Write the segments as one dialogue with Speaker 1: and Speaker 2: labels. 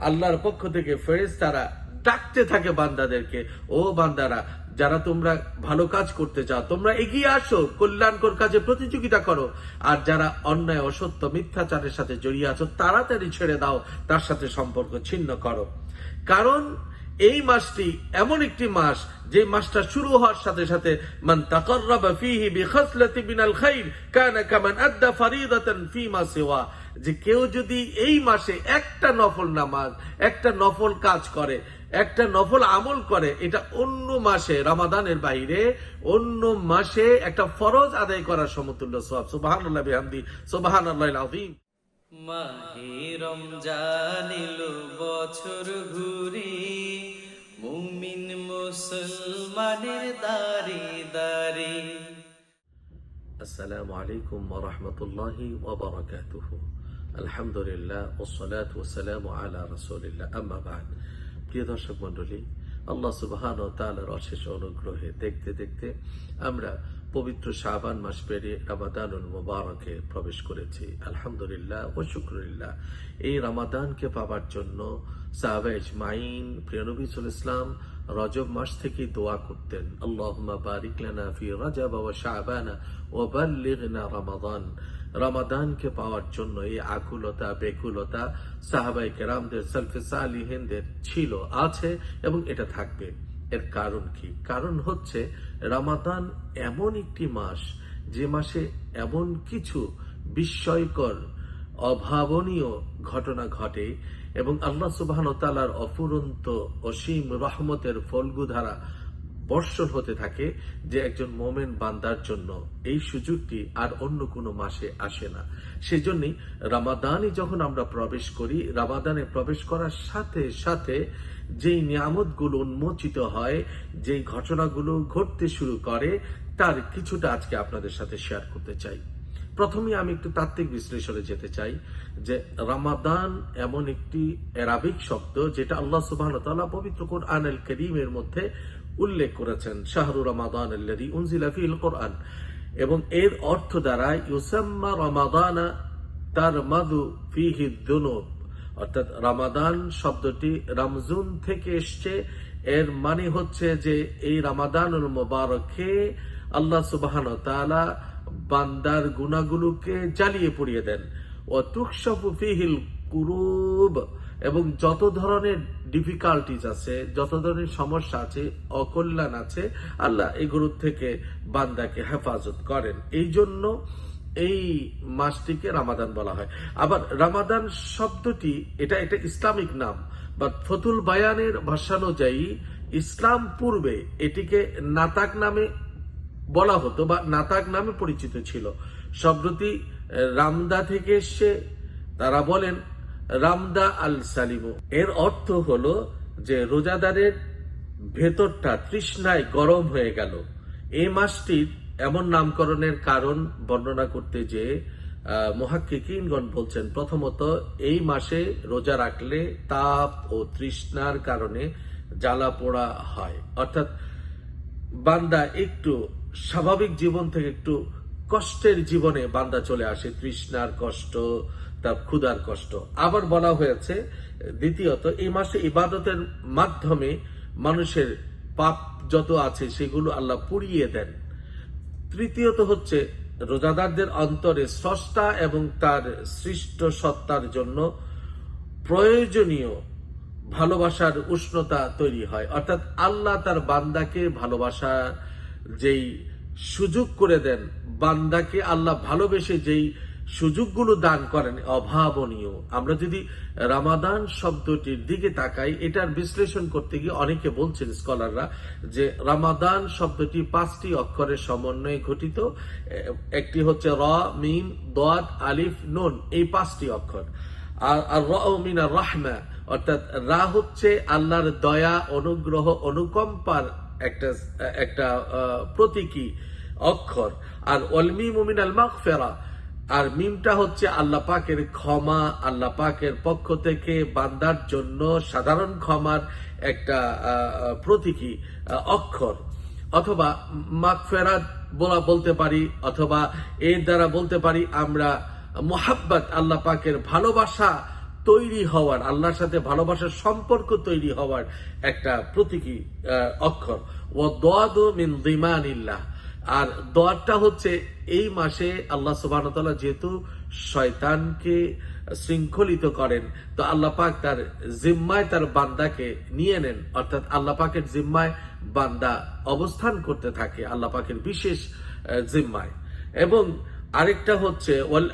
Speaker 1: আল্লাহর পক্ষ থেকে ফেরেজ তারা ডাকতে থাকে বান্দাদেরকে, ও বান্দারা, যারা তোমরা ভালো কাজ করতে চাও, তোমরা এগিয়ে আসো, কল্যাণকর কাজে প্রতিযোগিতা করো। আর যারা অন্যায়, অসত্য, মিথ্যাচারের সাথে জড়িয়ে আছো, তাড়াতাড়ি ছেড়ে দাও, তার সাথে সম্পর্ক ছিন্ন করো। কারণ এই মাসটি এমন একটি মাস যে মাসটা শুরু হওয়ার সাথে সাথে মান তাকাররাবা ফীহি বিখাসলাতি মিনাল খাইর কানা কামান আদ্দা ফারিদাতান ফীমা সিওয়া। যে কেউ যদি এই মাসে একটা নফল নামাজ, একটা নফল কাজ করে, একটা নফল আমল করে, এটা অন্য মাসে, রমাদানের বাইরে, অন্য মাসে একটা ফরজ আদায় করার সমতুল্য সব সুবহানাল্লাহ বিহামদি সুবহানাল্লাহিল আযীম
Speaker 2: মাহে রমজান বছর ঘুরে। মুমিন মুসলমানের দারে দারে।
Speaker 1: আসসালামু আলাইকুম ওয়া রাহমাতুল্লাহি ওয়া বারাকাতুহু। আলহামদুলিল্লাহ ওসলাত ওসালামু আলা রাসূলিল্লাহ। আম্মা বাদ। প্রিয় দর্শক মণ্ডলী, আল্লাহ সুবহান ও তাআলার অশেষ অনুগ্রহে দেখতে দেখতে আমরা পবিত্র শাবান মাস পেরিয়ে রামাদানুল মুবারকে প্রবেশ করেছি। আলহামদুলিল্লাহ ও শুক্রিল্লাহ এই রামাদানকে পাবার জন্য সাহাবা ইজমাইন প্রিয় নবী সাল্লাল্লাহু আলাইহি ইসলাম রজব মাস থেকে দোয়া করতেন, আল্লাহুম্মা বারিক লানা ফি রজব ওয়া শাবান ওয়া বাল্লিগনা রমাদান। রমাদানকে পাওয়ার জন্য এই আকুলতা, বেকুলতা সাহাবাই কেরামদের সালফে সালিহিনদের ছিল, আছে এবং এটা থাকবে। এর কারণ কি? কারণ হচ্ছে রামাদান এমন একটি মাস, যে মাসে এমন কিছু বিস্ময়কর, অভাবনীয় ঘটনা ঘটে এবং আল্লাহ সুবাহন তালার অফুরন্ত অসীম রহমতের ফলগুধারা বর্ষণ হতে থাকে যে একজন মোমেন বান্দার জন্য। এই সুযোগটি আর অন্য কোনো মাসে আসে না। সেজন্যই রামাদানে যখন আমরা প্রবেশ করি, রামাদানে প্রবেশ করার সাথে সাথে যেই নিয়ামতগুলো উন্মোচিত হয়, যেই ঘটনাগুলো ঘটতে শুরু করে, তার কিছুটা আজকে আপনাদের সাথে শেয়ার করতে চাই। প্রথমে আমি একটু তাত্ত্বিক বিশ্লেষণে যেতে চাই যে রামাদান এমন একটি অ্যারাবিক শব্দ যেটা আল্লাহ সুবাহ পবিত্র কোরআন আল করিমের মধ্যে উল্লেখ করেছেন, শাহরু রমাদান কোরআন এবং এর অর্থ দ্বারা ইউসাম্মা রমাদানা তার মাদু ফিহি দুনুব অর্থাৎ রামাদান শব্দটি রামজুন থেকে এসছে। এর মানে হচ্ছে যে এই রামাদানুল মোবারকে আল্লাহ সুবাহান তাআলা বান্দার গুণাগুলোকে জ্বালিয়ে পুড়িয়ে দেন। ও তুকশফু ফিহিল কুরুব। এবং যত ধরনের ডিফিকাল্টিজ আছে, যত ধরনের সমস্যা আছে, অকল্যাণ আছে, আল্লাহ এগুলোর থেকে বান্দাকে হেফাজত করেন। এই জন্য এই মাসটিকে রামাদান বলা হয়। আবার রামাদান শব্দটি, এটা এটা ইসলামিক নাম বা ফতুল বায়ানের ভাষানুযায়ী ইসলাম পূর্বে এটিকে নাতাক নামে বলা হতো বা নাতাক নামে পরিচিত ছিল। শব্দটি রামদা থেকে এসছে তারা বলেন রামদা আল সালিমু এর অর্থ হলো যে রোজাদারের ভেতরটা তৃষ্ণায় গরম হয়ে গেল। এই মাসটির এমন নামকরণের কারণ বর্ণনা করতে যে মহাকিকিনগণ বলছেন, প্রথমত, এই মাসে রোজা রাখলে তাপ ও তৃষ্ণার কারণে জ্বালা পোড়া হয়। অর্থাৎ বান্দা একটু স্বাভাবিক জীবন থেকে একটু কষ্টের জীবনে বান্দা চলে আসে। তৃষ্ণার কষ্ট তার ক্ষুধার কষ্ট। আবার বলা হয়েছে, দ্বিতীয়ত, এই মাসে ইবাদতের মাধ্যমে মানুষের পাপ যত আছে সেগুলো আল্লাহ পুড়িয়ে দেন। তৃতীয়ত হচ্ছে, রোজাদারদের অন্তরে স্রষ্টা এবং তার সৃষ্ট সত্তার জন্য প্রয়োজনীয় ভালোবাসার উষ্ণতা তৈরি হয়। অর্থাৎ আল্লাহ তার বান্দাকে ভালোবাসার যেই সুযোগ করে দেন, বান্দাকে আল্লাহ ভালোবেসে যেই সুযোগগুলো দান করেন, অভাবনীয়। আমরা যদি রামাদান শব্দটির দিকে তাকাই, এটার বিশ্লেষণ করতে গিয়ে অনেকে বলছেন স্কলাররা যে রামাদান শব্দটি পাঁচটি অক্ষরের সমন্বয়ে ঘটিত, একটি হচ্ছে র, মিম, দোয়াত, আলিফ, নুন, এই পাঁচটি অক্ষর। আর আর র মিনা রাহমা, অর্থাৎ রা হচ্ছে আল্লাহর দয়া, অনুগ্রহ, অনুকম্পার একটা একটা প্রতীকী অক্ষর। আর অলমি মুমিন আল মাগফিরা আর মিমটা হচ্ছে আল্লাহ পাকের ক্ষমা, আল্লাহ পাকের পক্ষ থেকে বান্দার জন্য সাধারণ ক্ষমার একটা প্রতীকী অক্ষর। অথবা মাগফেরাত বলা বলতে পারি, অথবা এর দ্বারা বলতে পারি, আমরা মোহাব্বত আল্লাহ পাকের ভালোবাসা তৈরি হওয়ার, আল্লাহর সাথে ভালোবাসার সম্পর্ক তৈরি হওয়ার একটা প্রতীকী অক্ষর। ও দোয়াদ মিন দিমানিল্লাহ। আর দোয়ারটা হচ্ছে, এই মাসে আল্লাহ সুবাহ যেহেতু শয়তানকে শৃঙ্খলিত করেন, তো আল্লাহ পাক তার জিম্মায় তার বান্দাকে নিয়ে নেন। অর্থাৎ আল্লাহ পাকের জিম্মায় বান্দা অবস্থান করতে থাকে আল্লাহ পাকের বিশেষ জিম্মায়। এবং আরেকটা হচ্ছে, ওয়াল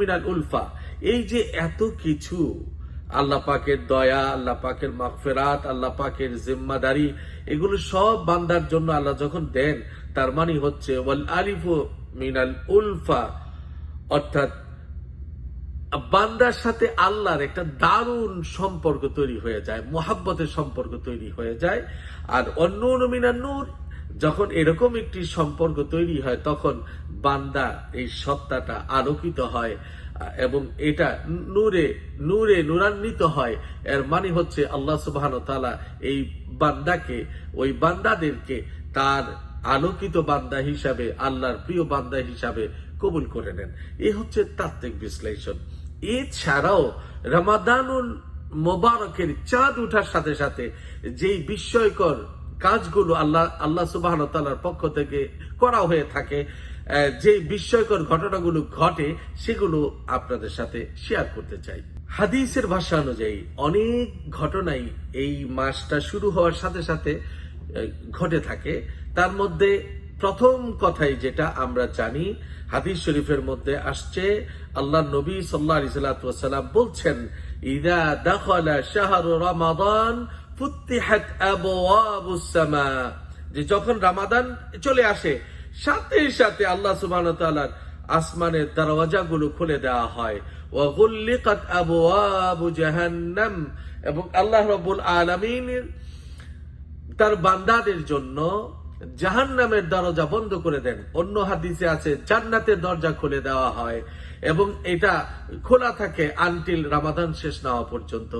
Speaker 1: মিনাল উলফা। এই যে এত কিছু, আল্লাহ পাকের দয়া, আল্লাহ পাকের মাগফিরাত, আল্লাহ পাকের জিম্মাদারি, এগুলো সব বান্দার জন্য আল্লাহ যখন দেন তার মানে হচ্ছে, ওয়াল আলিফু মিনাল উলফা অর্থাৎ বান্দার সাথে আল্লাহর একটা দারুণ সম্পর্ক তৈরি হয়ে যায়, মোহাব্বতের সম্পর্ক তৈরি হয়ে যায়। আর অন্য অনুমিনার নূর, যখন এরকম একটি সম্পর্ক তৈরি হয়, তখন বান্দা এই সত্তাটা আলোকিত হয়, এবং এটা নূরে নূরে নূরান্বিত হয়। এর মানে হচ্ছে, আল্লাহ সুবাহ তালা এই বান্দাকে, ওই বান্দাদেরকে তার আলোকিত বান্দা হিসাবে, আল্লাহর প্রিয় বান্দা হিসাবে কবুল করে নেন। এ হচ্ছে তাত্ত্বিক বিশ্লেষণ। এছাড়াও রামাদানুল মোবারকের চাঁদ উঠার সাথে সাথে যেই বিস্ময়কর কাজগুলো আল্লাহ আল্লাহ সুবাহ তালার পক্ষ থেকে করা হয়ে থাকে যে বিস্ময়কর ঘটনাগুলো ঘটে, সেগুলো আপনাদের সাথে শেয়ার করতে চাই। হাদিসের ভাষা অনুযায়ী অনেক ঘটনাই এই মাসটা শুরু হওয়ার সাথে সাথে ঘটে থাকে। তার মধ্যে প্রথম কথাই যেটা আমরা জানি, হাদিস শরীফের মধ্যে আসছে, আল্লাহ নবী সাল্লাহ সাল্লাম বলছেন, ইদা দাখলা শাহরু রমাদান যে যখন রামাদান চলে আসে, সাথে সাথে আল্লাহ সুবহানাহু ওয়া তাআলার আসমানের দরওয়াজাগুলো খুলে দেওয়া হয়। এবং আল্লাহ রাব্বুল আলামিনের তার বান্দাদের জন্য জাহান নামের দরজা বন্ধ করে দেন। অন্য হাদিসে আছে, জান্নাতের দরজা খুলে দেওয়া হয় এবং এটা খোলা থাকে আনটিল রামাদান শেষ না হওয়া পর্যন্ত।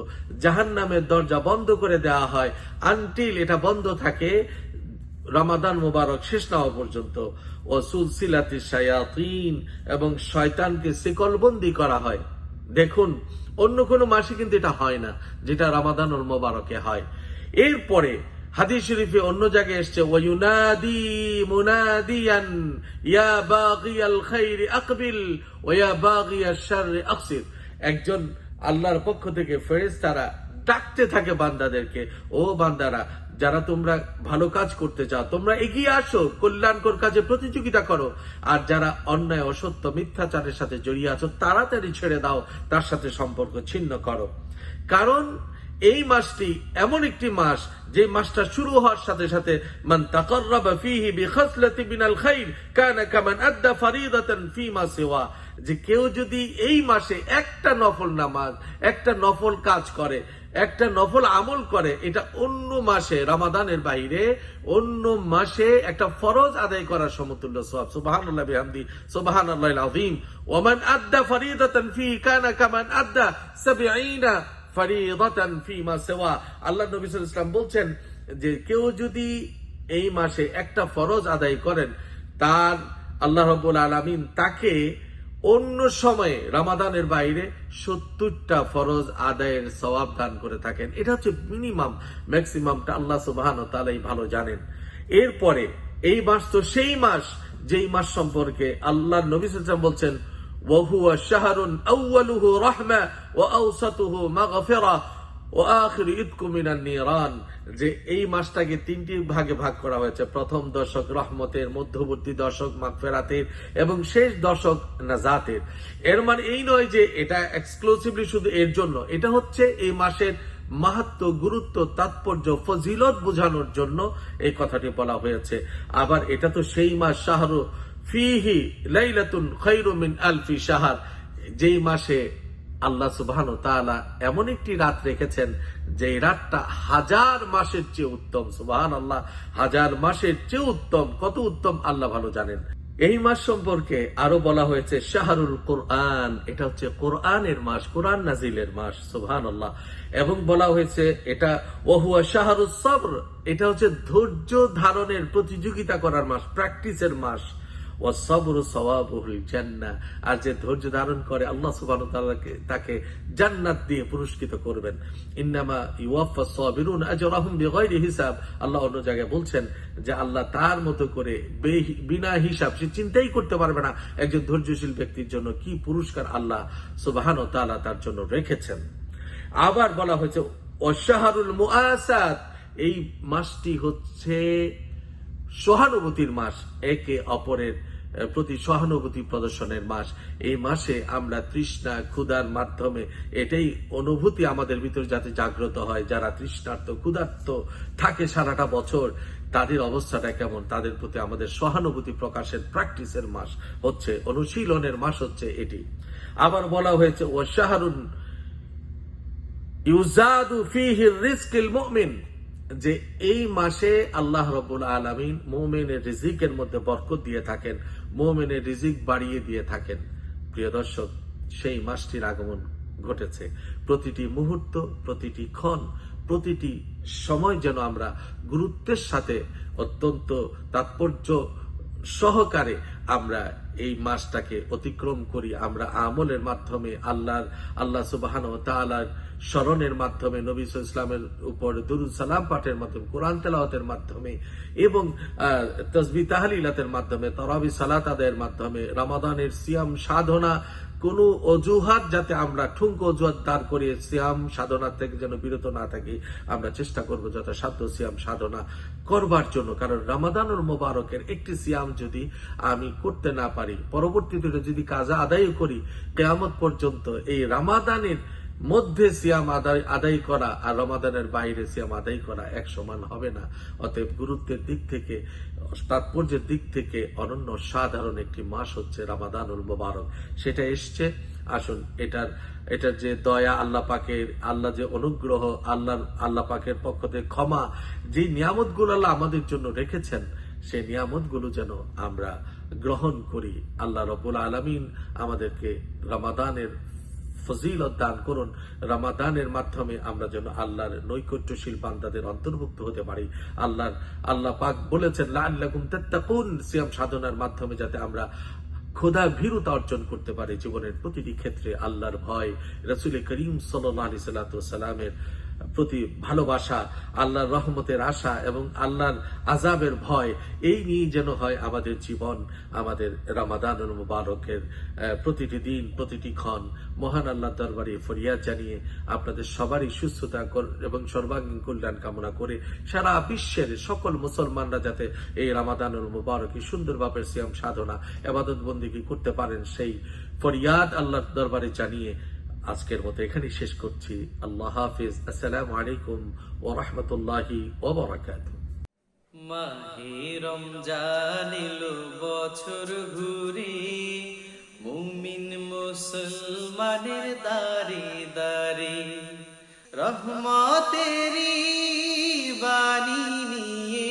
Speaker 1: জাহান নামের দরজা বন্ধ করে দেওয়া হয় আনটিল এটা বন্ধ থাকে, রামাদান মোবারক শেষ না হওয়া পর্যন্ত। ও সুলসিলাতি শায়াতিন এবং শয়তানকে শিকলবন্দি করা হয়। দেখুন, অন্য কোনো মাসে কিন্তু এটা হয় না, যেটা রামাদান ওর মোবারকে হয়। এরপরে হাদিস শরীফে অন্য জায়গায় এসছে, ওয়ুনাদি মুনাদিয়ান, ইয়া বাগিয়াল খাইরি আকবিল ওয়া বাগিয়াশ শাররি আকসির। একজন আল্লাহর পক্ষ থেকে ফেরেশতারা ডাকতে থাকে বান্দাদেরকে, ও বান্দারা, যারা তোমরা ভালো কাজ করতে চাও, তোমরা এগিয়ে আসো, কল্যাণকর কাজে প্রতিযোগিতা করো। আর যারা অন্যায়, অসত্য, মিথ্যাচারের সাথে জড়িয়ে আছো, তাড়াতাড়ি ছেড়ে দাও, তার সাথে সম্পর্ক ছিন্ন করো। কারণ এই মাসটি এমন একটি মাস যে মাসটা শুরু হওয়ার সাথে সাথে মান তাকাররাবা ফীহি বিখাসলাতি মিনাল খাইর কানা কামান সিওয়া। যে কেউ যদি এই মাসে একটা নফল নামাজ, একটা নফল কাজ করে, একটা নফল আমল করে, এটা অন্য মাসে, রামাদানের বাইরে, অন্য মাসে একটা ফরজ আদায় করার সমতুল্য সওয়াব। সুবহানাল্লাহ বিহামদি, সুবহানাল্লাহিল আযীম। ওমান আদ্দা কানা কামান আদ্দা 70 ফারিদাতান ফীমা সিওয়া। আল্লাহ নবী ওয়াসাল্লাম বলছেন যে কেউ যদি এই মাসে একটা ফরজ আদায় করেন, তার আল্লাহ রব্বুল আলামিন তাকে অন্য সময়ে রামাদানের বাইরে সত্তরটা ফরজ আদায়ের সওয়াব দান করে থাকেন। এটা হচ্ছে মিনিমাম, ম্যাক্সিমামটা আল্লাহ সুবাহান তালাই ভালো জানেন। এরপরে এই মাস তো সেই মাস যেই মাস সম্পর্কে আল্লাহ নবী বলছেন وهو شهر أوله رحمة وأوسطه مغفرة ও আখির ইদকু মিনান নিরান যে এই মাসটাকে তিনটি ভাগে ভাগ করা হয়েছে প্রথম দশক রহমতের মধ্যবর্তী দশক মাগফেরাতের এবং শেষ দশক নাজাতের এর মানে এই নয় যে এটা এক্সক্লুসিভলি শুধু এর জন্য এটা হচ্ছে এই মাসের মাহাত্ম গুরুত্ব তাৎপর্য ফজিলত বোঝানোর জন্য এই কথাটি বলা হয়েছে আবার এটা তো সেই মাস শাহরু ফিহি লাইলাতুন খৈরু মিন আলফি শাহার। যেই মাসে আল্লাহ সুবহান তাআলা এমন একটি রাত রেখেছেন যে রাতটা হাজার মাসের চেয়ে উত্তম সুবহান আল্লাহ হাজার মাসের চেয়ে উত্তম, কত উত্তম আল্লাহ ভালো জানেন। এই মাস সম্পর্কে আরও বলা হয়েছে শাহরুল কোরআন, এটা হচ্ছে কোরআনের মাস, কোরআন নাজিলের মাস সুবহান আল্লাহ এবং বলা হয়েছে এটা ওহুয়া শাহরুল সবর, এটা হচ্ছে ধৈর্য ধারণের প্রতিযোগিতা করার মাস, প্র্যাকটিসের মাস। আর যে ধৈর্য ধারণ করে আল্লাহ তাকে জান্নাত দিয়ে পুরস্কৃত করবেন। ইন্নামা ইউয়াফা সাবিরুন হিসাব। আল্লাহ অন্য জায়গায় বলছেন যে আল্লাহ তার মতো করে বিনা হিসাব সে চিন্তাই করতে পারবে না। একজন ধৈর্যশীল ব্যক্তির জন্য কি পুরস্কার আল্লাহ সুবহানাহু ওয়া তাআলা তার জন্য রেখেছেন। আবার বলা হয়েছে অশাহারুল মুআসাদ এই মাসটি হচ্ছে সহানুভূতির মাস, একে অপরের প্রতি সহানুভূতি প্রদর্শনের মাস। এই মাসে আমরা তৃষ্ণা, ক্ষুধার মাধ্যমে এটাই অনুভূতি আমাদের ভিতরে যাতে জাগ্রত হয়। যারা তৃষ্ণার্থ ক্ষুধার্ত থাকে সারাটা বছর, তাদের অবস্থাটা কেমন? তাদের প্রতি আমাদের সহানুভূতি প্রকাশের প্র্যাকটিসের মাস হচ্ছে, অনুশীলনের মাস হচ্ছে এটি। আবার বলা হয়েছে ও শাহরুন ইউজাদু ফিহি রিস্কিল মুমিন। যে এই মাসে আল্লাহ রবুল আলমিন মৌমেনের রিজিকের মধ্যে বরকত দিয়ে থাকেন, মৌমেনের রিজিক বাড়িয়ে দিয়ে থাকেন। প্রিয় দর্শক, সেই মাসটির আগমন ঘটেছে। প্রতিটি মুহূর্ত, প্রতিটি ক্ষণ, প্রতিটি সময় যেন আমরা গুরুত্বের সাথে অত্যন্ত তাৎপর্য সহকারে আমরা এই মাসটাকে অতিক্রম করি। আমরা আমলের মাধ্যমে, আল্লাহর, আল্লাহ সুবাহান তালার স্মরণের মাধ্যমে, নবী ইসলামের উপর দুরুদ সালাম পাঠের মাধ্যমে, কোরআন তেলাওয়াতের মাধ্যমে এবং তসবি তাহলিলাতের মাধ্যমে, তরাবি সালাত আদায়ের মাধ্যমে, রামাদানের সিয়াম সাধনা কোন অজুহাত যাতে আমরা ঠুঙ্ক অজুহাত দাঁড় করে সিয়াম সাধনা থেকে যেন বিরত না থাকি, আমরা চেষ্টা করব যথাসাধ্য সাধ্য সিয়াম সাধনা করবার জন্য। কারণ রামাদানুর মোবারকের একটি সিয়াম যদি আমি করতে না পারি, পরবর্তীতে যদি কাজা আদায় করি, কেয়ামত পর্যন্ত এই রামাদানের মধ্যে সিয়াম আদায় আদায় করা আর রমাদানের বাইরে সিয়াম আদায় করা এক সমান হবে না। অতএব গুরুত্বের দিক থেকে, তাৎপর্যের দিক থেকে অনন্য সাধারণ একটি মাস হচ্ছে রামাদানুল মোবারক। সেটা এসছে। আসুন, এটার এটার যে দয়া, আল্লাহ পাকের, আল্লাহ যে অনুগ্রহ আল্লাহ আল্লাহ পাকের পক্ষ থেকে ক্ষমা যে নিয়ামতগুলো আল্লাহ আমাদের জন্য রেখেছেন, সেই নিয়ামতগুলো যেন আমরা গ্রহণ করি। আল্লাহ রবুল আলমিন আমাদেরকে রমাদানের ফজিলত দান করুন। রামাদানের মাধ্যমে আমরা যেন আল্লাহর নৈকট্যশীল বান্দাদের অন্তর্ভুক্ত হতে পারি। আল্লাহর, আল্লাহ পাক বলেছেন লাল্লাকুম তাত্তাকুন। সিয়াম সাধনার মাধ্যমে যাতে আমরা খোদা ভীরুতা অর্জন করতে পারে জীবনের প্রতিটি ক্ষেত্রে আল্লাহর ভয়। রসুল করিম সাল্লাহ আলি সাল্লামের প্রতি ভালোবাসা, আল্লাহর রহমতের আশা এবং আল্লাহর আজাবের ভয়, এই নিয়ে যেন হয় আমাদের জীবন, আমাদের রামাদান মুবারকের প্রতিটি দিন, প্রতিটি ক্ষণ। মহান আল্লাহ দরবারে ফরিয়াদ জানিয়ে আপনাদের সবারই সুস্থতা এবং সর্বাঙ্গীন কল্যাণ কামনা করে সারা বিশ্বের সকল মুসলমানরা যাতে এই রামাদানুল মুবারকে সুন্দরভাবে সিয়াম সাধনা এবাদত বন্দিগি করতে পারেন, সেই ফরিয়াদ আল্লাহর দরবারে জানিয়ে আজকের মতো এখানেই শেষ করছি। আল্লাহ হাফিজ। আসসালামু আলাইকুম ও রহমতুল্লাহি ওবরাকাত
Speaker 2: মাহে রমজান বছর ঘুরে মুমিন মুসলমানের দারে দারে রহমতেরি বাণী নিয়ে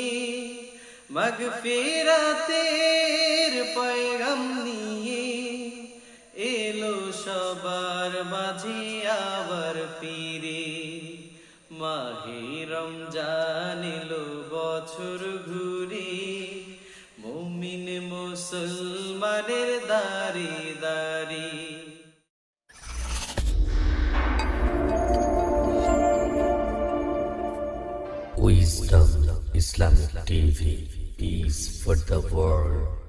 Speaker 2: মগফিরাতের পয়গাম মাঝে আবার ফিরে মাহে রমজান এলো বছর ঘুরে, মুমিন মুসলমানের দারি দারি
Speaker 3: Wisdom, Islamic TV. Peace for the world.